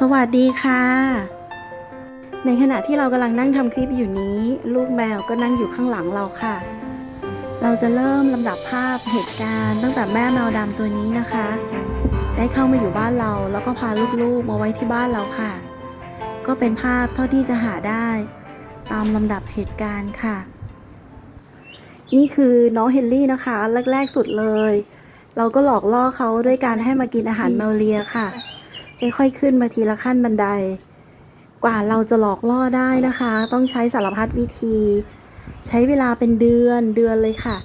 สวัสดีค่ะ ในขณะที่เรากำลังนั่งทำคลิปอยู่นี้ ลูกแมวก็นั่งอยู่ข้างหลังเราค่ะ เราจะเริ่มลำดับภาพเหตุการณ์ตั้งแต่แม่แมวดำตัวนี้นะคะ ได้เข้ามาอยู่บ้านเราแล้วก็พาลูกๆมาไว้ที่บ้านเราค่ะ ก็เป็นภาพเท่าที่จะหาได้ ตามลำดับเหตุการณ์ค่ะ นี่คือน้องเฮนรี่นะคะแรกๆสุดเลย เราก็หลอกล่อเขาด้วยการให้มากินอาหารแมวเลียค่ะ ค่อยๆขึ้นมาทีละขั้นบันได กว่าเราจะหลอกล่อได้นะคะ ต้องใช้สารพัดวิธี ใช้เวลาเป็นเดือนเดือนเลยค่ะ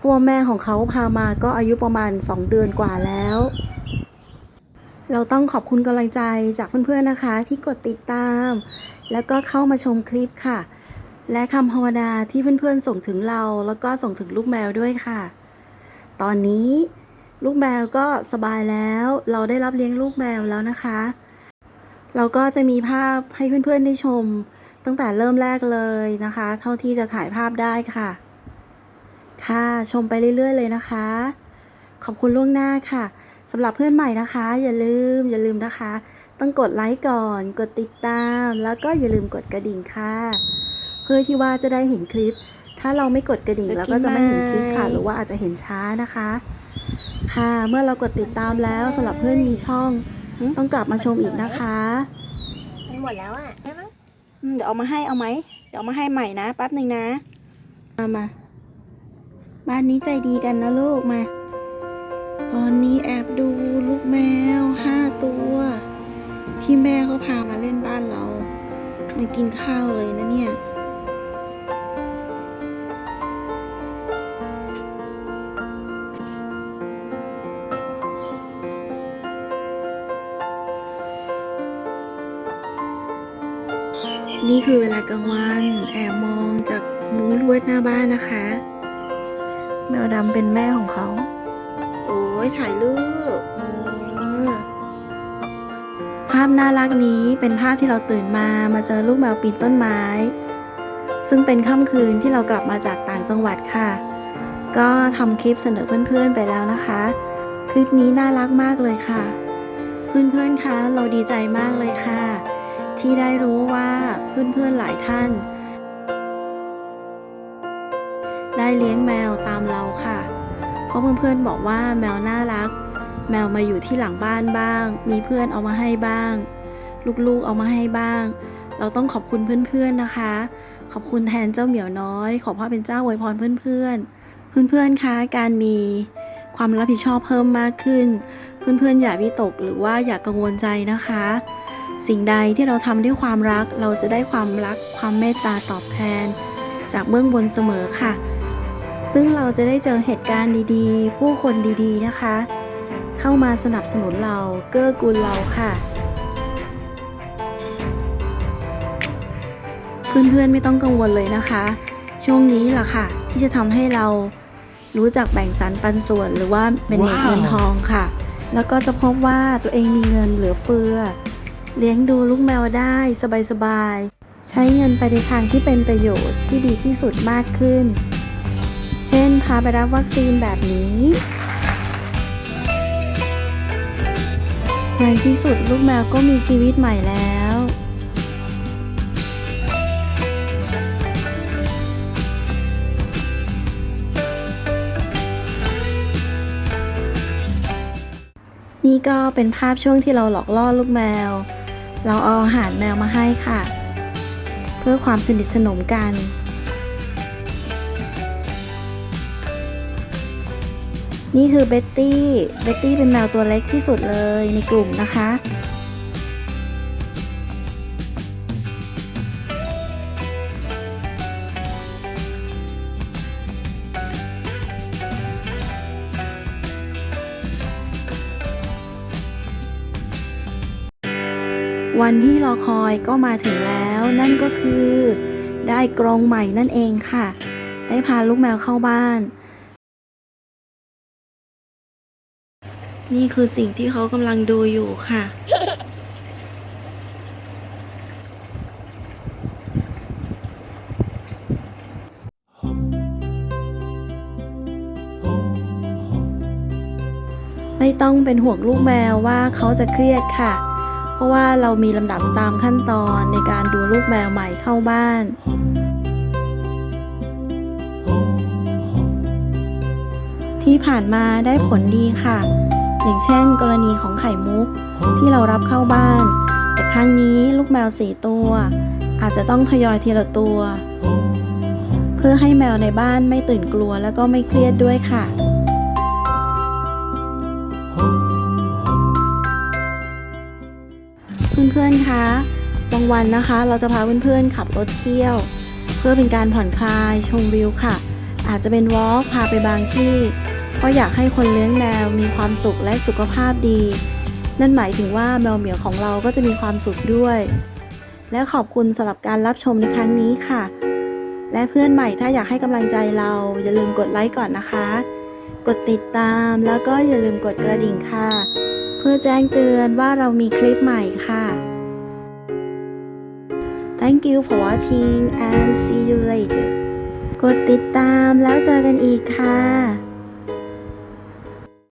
พวกแม่ของเขาพามาก็อายุประมาณ 2 เดือนกว่าแล้ว เราต้องขอบคุณกำลังใจจากเพื่อนๆนะคะ ที่กดติดตาม แล้วก็เข้ามาชมคลิปค่ะ และคำภาวนาที่เพื่อนๆส่งถึงเรา แล้วก็ส่งถึงลูกแมวด้วยค่ะ ตอนนี้ ลูกแมวก็สบายแล้ว เราได้รับเลี้ยงลูกแมวแล้วนะคะ เราก็จะมีภาพให้เพื่อนๆได้ชม ตั้งแต่เริ่มแรกเลยนะคะ เท่าที่จะถ่ายภาพได้ค่ะ ค่ะชมไปเรื่อยๆ เลยนะคะ ขอบคุณล่วงหน้าค่ะสำหรับเพื่อนใหม่นะคะ อย่าลืมอย่าลืมนะคะ ต้องกดไลค์ก่อน กดติดตาม แล้วก็อย่าลืมกดกระดิ่งค่ะ เพื่อที่ว่าจะได้เห็นคลิป ถ้าเราไม่กดกระดิ่งเราก็จะไม่เห็นคลิปค่ะ หรือว่าอาจจะเห็นช้านะคะ ค่ะ เมื่อเรากดติดตามแล้วสำหรับเพื่อนมีช่อง ต้องกลับมาชมอีกนะคะ มันหมดแล้วอะใช่ไหมอืมเดี๋ยวเอามาให้เอาไหม เดี๋ยวเอามาให้ใหม่นะแป๊บหนึ่งนะ มามา บ้านนี้ใจดีกันนะลูกมา ตอนนี้แอบดูลูกแมวห้าตัว ที่แม่เขาพามาเล่นบ้านเรามากินข้าวเลยนะเนี่ย นี่คือเวลากลางวันแอบมองจากมุ้งลวดหน้าบ้านนะคะ แมวดำเป็นแม่ของเขา โอ้ยถ่ายรูปภาพน่ารักนี้เป็นภาพที่เราตื่นมามาเจอลูกแมวปีนต้นไม้ ซึ่งเป็นค่ำคืนที่เรากลับมาจากต่างจังหวัดค่ะ ก็ทำคลิปเสนอเพื่อนๆไปแล้วนะคะ คลิปนี้น่ารักมากเลยค่ะ เพื่อนๆคะเราดีใจมากเลยค่ะ ที่ได้รู้ว่าเพื่อนๆหลายท่าน ได้เลี้ยงแมวตามเราค่ะ เพราะเพื่อนๆบอกว่าแมวน่ารัก แมวมาอยู่ที่หลังบ้านบ้าง มีเพื่อนเอามาให้บ้าง ลูกๆเอามาให้บ้าง เราต้องขอบคุณเพื่อนๆนะคะ ขอบคุณแทนเจ้าเหมียวน้อย ขอพ่อเป็นเจ้าอวยพรเพื่อนๆเพื่อนๆคะการมีความรับผิดชอบเพิ่มมากขึ้น เพื่อนๆ อย่าวิตกหรือว่าอย่ากังวลใจนะคะ สิ่งใดที่เราทำด้วยความรักเราจะได้ความรักความเมตตาตอบแทน จากเบื้องบนเสมอค่ะ ซึ่งเราจะได้เจอเหตุการณ์ดีๆ ผู้คนดีๆนะคะ เข้ามาสนับสนุนเราเกื้อกูลเราค่ะ เพื่อนๆ ไม่ต้องกังวลเลยนะคะ ช่วงนี้ล่ะค่ะ ที่จะทำให้เรารู้จักแบ่งสรรปันส่วนหรือว่าเป็นเงินว้าวเงินทองค่ะ แล้วก็จะพบว่าตัวเองมีเงินเหลือเฟือ เลี้ยงดูลูกแมวได้สบายๆ ใช้เงินไปในทางที่เป็นประโยชน์ที่ดีที่สุดมากขึ้น เช่น พาไปรับวัคซีนแบบนี้ในที่สุดลูกแมวก็มีชีวิตใหม่แล้ว นี่ก็เป็นภาพช่วงที่เราหลอกล่อลูกแมว เราเอาอาหารแมวมาให้ค่ะ เพื่อความสนิทสนมกัน นี่คือเบ็ตตี้ เบ็ตตี้เป็นแมวตัวเล็กที่สุดเลยในกลุ่มนะคะ วันที่รอคอยก็มาถึงแล้วนั่นก็คือ ได้กรงใหม่นั่นเองค่ะ ได้พาลูกแมวเข้าบ้าน นี่คือสิ่งที่เขากำลังดูอยู่ค่ะ ไม่ต้องเป็นห่วงลูกแมวว่าเขาจะเครียดค่ะ เพราะว่าเรามีลำดับตามขั้นตอนในการดูลูกแมวใหม่เข้าบ้าน ที่ผ่านมาได้ผลดีค่ะ อย่างเช่น กรณีของไข่มุกที่เรารับเข้าบ้าน แต่ครั้งนี้ลูกแมวสีตัว อาจจะต้องทยอยทีละตัว เพื่อให้แมวในบ้านไม่ตื่นกลัวแล้วก็ไม่เครียดด้วยค่ะ เพื่อนๆ คะบางวันนะคะ เราจะพาเพื่อนๆ ขับรถเที่ยว เพื่อเป็นการผ่อนคลายชมวิวค่ะ อาจจะเป็นวอล์กพาไปบางที่เพราะอยากให้คนเลี้ยงแมวมีความสุขและสุขภาพดี นั่นหมายถึงว่าแมวเหมียวของเราก็จะมีความสุขด้วย และขอบคุณสำหรับการรับชมในครั้งนี้ค่ะ และเพื่อนใหม่ถ้าอยากให้กำลังใจเรา อย่าลืมกดไลค์ก่อนนะคะ กดติดตามแล้วก็อย่าลืมกดกระดิ่งค่ะ พื่อแจ้งเตือนว่าเรามีคลิปใหม่ค่ะ Thank you for watching and see you later กดติดตามแล้วเจอกันอีกค่ะ